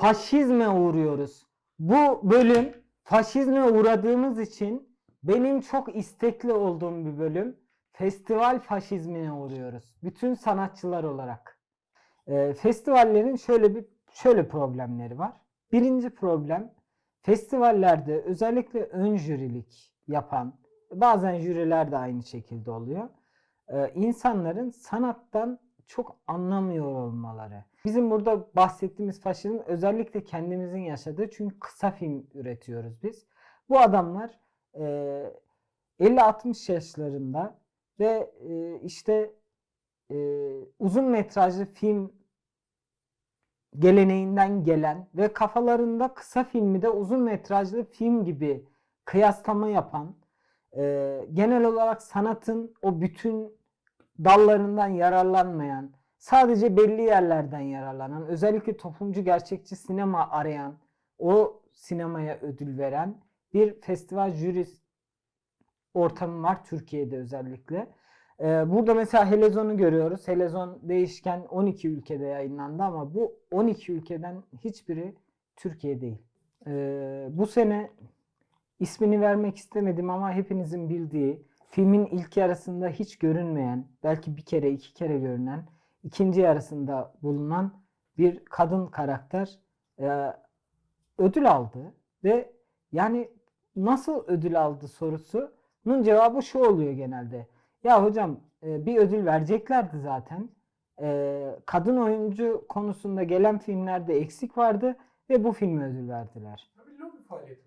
faşizme uğruyoruz. Bu bölüm faşizme uğradığımız için benim çok istekli olduğum bir bölüm. Festival faşizmine uğruyoruz. Bütün sanatçılar olarak. Ee, festivallerin şöyle bir şöyle problemleri var. Birinci problem festivallerde özellikle ön jürilik yapan bazen jüriler de aynı şekilde oluyor. Ee, insanların sanattan çok anlamıyor olmaları. Bizim burada bahsettiğimiz faşizm özellikle kendimizin yaşadığı çünkü kısa film üretiyoruz biz. Bu adamlar e, 50-60 yaşlarında ve e, işte e, uzun metrajlı film geleneğinden gelen ve kafalarında kısa filmi de uzun metrajlı film gibi kıyaslama yapan, e, genel olarak sanatın o bütün dallarından yararlanmayan, sadece belli yerlerden yararlanan, özellikle toplumcu gerçekçi sinema arayan, o sinemaya ödül veren bir festival jüri ortamı var Türkiye'de özellikle. Ee, burada mesela Helezon'u görüyoruz. Helezon değişken 12 ülkede yayınlandı ama bu 12 ülkeden hiçbiri Türkiye değil. Ee, bu sene ismini vermek istemedim ama hepinizin bildiği filmin ilk yarısında hiç görünmeyen, belki bir kere iki kere görünen, ikinci yarısında bulunan bir kadın karakter e, ödül aldı ve yani nasıl ödül aldı sorusunun cevabı şu oluyor genelde. Ya hocam e, bir ödül vereceklerdi zaten. E, kadın oyuncu konusunda gelen filmlerde eksik vardı ve bu filme ödül verdiler. Tabii lobi faaliyeti.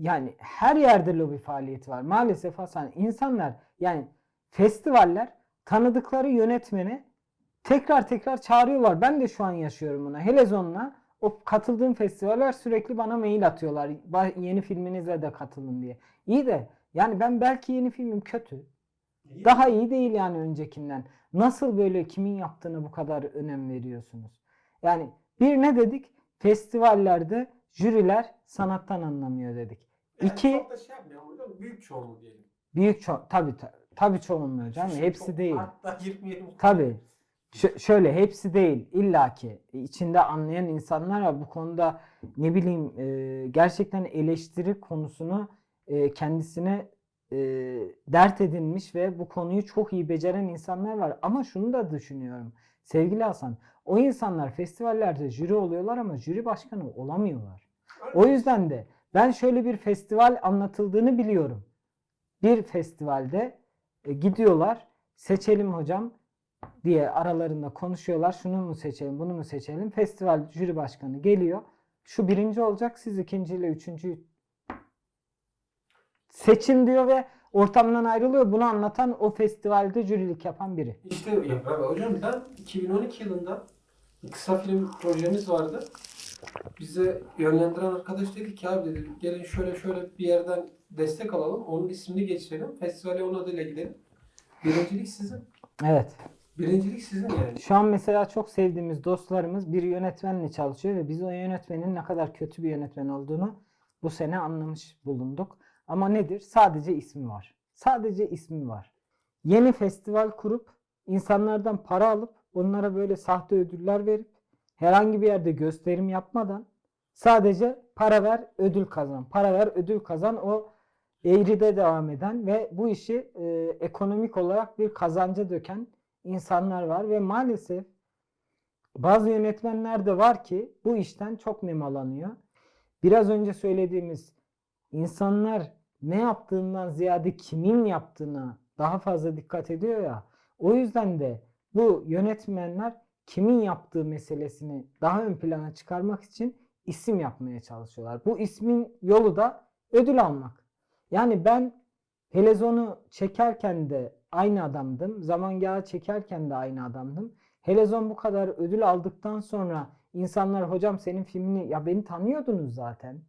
Yani her yerde lobi faaliyeti var. Maalesef Hasan insanlar yani festivaller tanıdıkları yönetmeni tekrar tekrar çağırıyorlar. Ben de şu an yaşıyorum bunu. Helezon'la o katıldığım festivaller sürekli bana mail atıyorlar. "Ba- Yeni filminize de katılın diye. İyi de yani ben belki yeni filmim kötü. Daha iyi değil yani öncekinden. Nasıl böyle kimin yaptığına bu kadar önem veriyorsunuz? Yani bir ne dedik? Festivallerde jüriler sanattan anlamıyor dedik. Yani İki çok da şey yapmayalım hocam. Büyük çoğunluğu diyelim. büyük ço tabii ta- tabii çoğunluğu hocam Çok- hepsi değil. Hatta 27 Tabii. Ş- şöyle hepsi değil illaki içinde anlayan insanlar var bu konuda ne bileyim e, gerçekten eleştiri konusunu e, kendisine e, dert edinmiş ve bu konuyu çok iyi beceren insanlar var ama şunu da düşünüyorum sevgili Hasan o insanlar festivallerde jüri oluyorlar ama jüri başkanı olamıyorlar. O yüzden de ben şöyle bir festival anlatıldığını biliyorum. Bir festivalde e, gidiyorlar seçelim hocam diye aralarında konuşuyorlar. Şunu mu seçelim, bunu mu seçelim? Festival jüri başkanı geliyor. Şu birinci olacak, siz ikinciyle üçüncüyü seçin diyor ve ortamdan ayrılıyor. Bunu anlatan o festivalde jürilik yapan biri. İşte ya, abi hocam ben 2012 yılında bir kısa film projemiz vardı. Bize yönlendiren arkadaş dedi ki abi dedi gelin şöyle şöyle bir yerden destek alalım. Onun ismini geçirelim. Festivale onun adıyla gidelim. Birincilik sizin. Evet. Birincilik sizin yani. Şu an mesela çok sevdiğimiz dostlarımız bir yönetmenle çalışıyor ve biz o yönetmenin ne kadar kötü bir yönetmen olduğunu bu sene anlamış bulunduk. Ama nedir? Sadece ismi var. Sadece ismi var. Yeni festival kurup insanlardan para alıp onlara böyle sahte ödüller verip herhangi bir yerde gösterim yapmadan sadece para ver ödül kazan. Para ver ödül kazan o eğride devam eden ve bu işi e, ekonomik olarak bir kazanca döken insanlar var ve maalesef bazı yönetmenler de var ki bu işten çok nemalanıyor. Biraz önce söylediğimiz insanlar ne yaptığından ziyade kimin yaptığına daha fazla dikkat ediyor ya. O yüzden de bu yönetmenler kimin yaptığı meselesini daha ön plana çıkarmak için isim yapmaya çalışıyorlar. Bu ismin yolu da ödül almak. Yani ben Helezon'u çekerken de aynı adamdım. Zamangahı çekerken de aynı adamdım. Helezon bu kadar ödül aldıktan sonra insanlar hocam senin filmini ya beni tanıyordunuz zaten.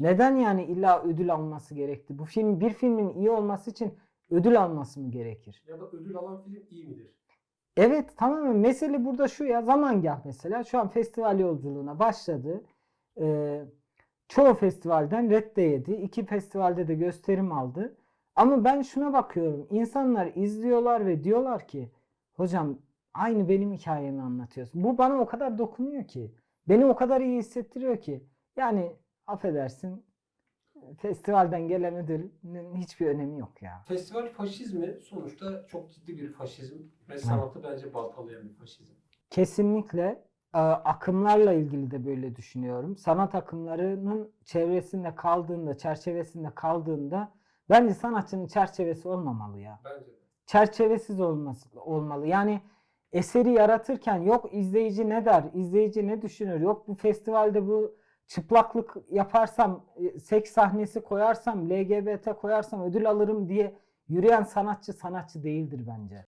Neden yani illa ödül alması gerekti? Bu film bir filmin iyi olması için ödül alması mı gerekir? Ya da ödül alan film iyi midir? Evet tamamen mesele burada şu ya zamangah mesela şu an festival yolculuğuna başladı. Ee, çoğu festivalden red de yedi. İki festivalde de gösterim aldı. Ama ben şuna bakıyorum. İnsanlar izliyorlar ve diyorlar ki hocam aynı benim hikayemi anlatıyorsun. Bu bana o kadar dokunuyor ki. beni o kadar iyi hissettiriyor ki. Yani affedersin festivalden gelen ödülün hiçbir önemi yok ya. Festival faşizmi sonuçta çok ciddi bir faşizm ve sanatı bence baltalayan bir faşizm. Kesinlikle e, akımlarla ilgili de böyle düşünüyorum. Sanat akımlarının çevresinde kaldığında, çerçevesinde kaldığında bence sanatçının çerçevesi olmamalı ya. Bence de. Çerçevesiz olması olmalı. Yani eseri yaratırken yok izleyici ne der, izleyici ne düşünür, yok bu festivalde bu çıplaklık yaparsam, e, seks sahnesi koyarsam, LGBT koyarsam ödül alırım diye yürüyen sanatçı sanatçı değildir bence.